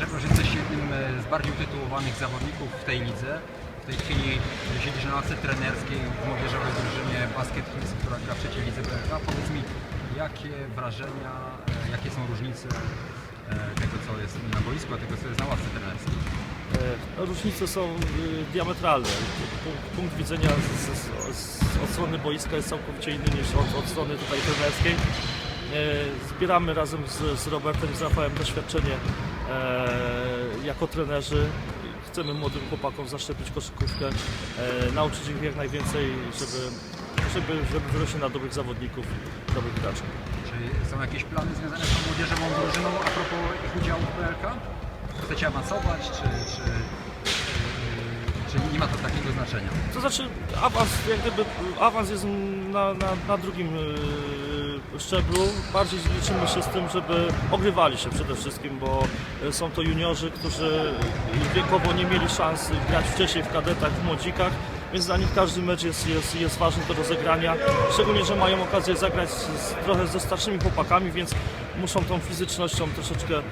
Grzegorz, jesteś jednym e, z bardziej utytułowanych zawodników w tej lidze. W tej chwili siedzisz na ławce trenerskiej w młodzieżowej drużynie Basket Hills, która gra w trzeciej lidze BFA. Powiedz mi, jakie wrażenia, e, jakie są różnice e, tego, co jest na boisku, a tego, co jest na ławce trenerskiej? Różnice są diametralne. Punkt, widzenia z, z, z, od strony boiska jest całkowicie inny niż od, od strony tutaj trenerskiej. Zbieramy razem z, z Robertem i z Rafałem doświadczenie jako trenerzy. Chcemy młodym chłopakom zaszczepić koszykówkę, e, nauczyć ich jak najwięcej, żeby, żeby, żeby wyrośli na dobrych zawodników, dobrych graczy. Czy są jakieś plany związane z młodzieżową drużyną a propos ich udziału w PLK? Chcecie awansować, czy, czy, czy, czy nie ma to takiego znaczenia? To znaczy awans, jak gdyby, awans jest na, na, na drugim szczeblu. Bardziej liczymy się z tym, żeby ogrywali się przede wszystkim, bo y, są to juniorzy, którzy wiekowo nie mieli szans grać wcześniej w kadetach, w młodzikach. Więc dla nich każdy mecz jest, jest, jest ważny do rozegrania, szczególnie, że mają okazję zagrać z, trochę ze starszymi chłopakami, więc muszą tą fizycznością troszeczkę e,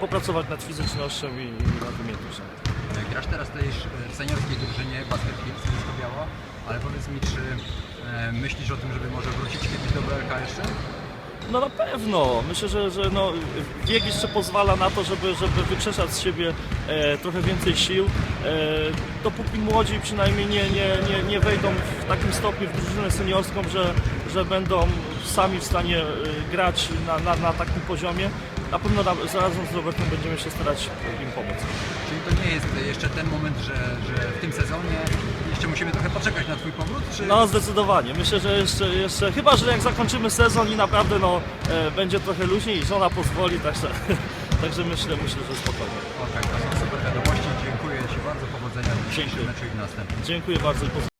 popracować nad fizycznością i, i nad umiejętnościami. E, Grasz teraz też w seniorskiej drużynie Basket Hills ale powiedz mi, czy e, myślisz o tym, żeby może wrócić kiedyś do BLK jeszcze? No na pewno. Myślę, że, że no, wiek jeszcze pozwala na to, żeby, żeby wykrzesać z siebie e, trochę więcej sił. E, dopóki młodzi przynajmniej nie, nie, nie, nie wejdą w takim stopniu w drużynę seniorską, że, że będą sami w stanie e, grać na, na, na takim poziomie, na pewno razem z Robertem będziemy się starać im pomóc. Czyli to nie jest jeszcze ten moment, że, że w tym sezonie musimy trochę poczekać na Twój powrót? Czy... No zdecydowanie. Myślę, że jeszcze, jeszcze chyba, że jak zakończymy sezon i naprawdę no, e, będzie trochę luźniej i żona pozwoli, także, także myślę, myślę, że spokojnie. Okej, to są super wiadomości. Dziękuję Ci bardzo. Powodzenia w dzisiejszym Dziękuję. meczu i w następnym. Dziękuję bardzo i pozdrawiam.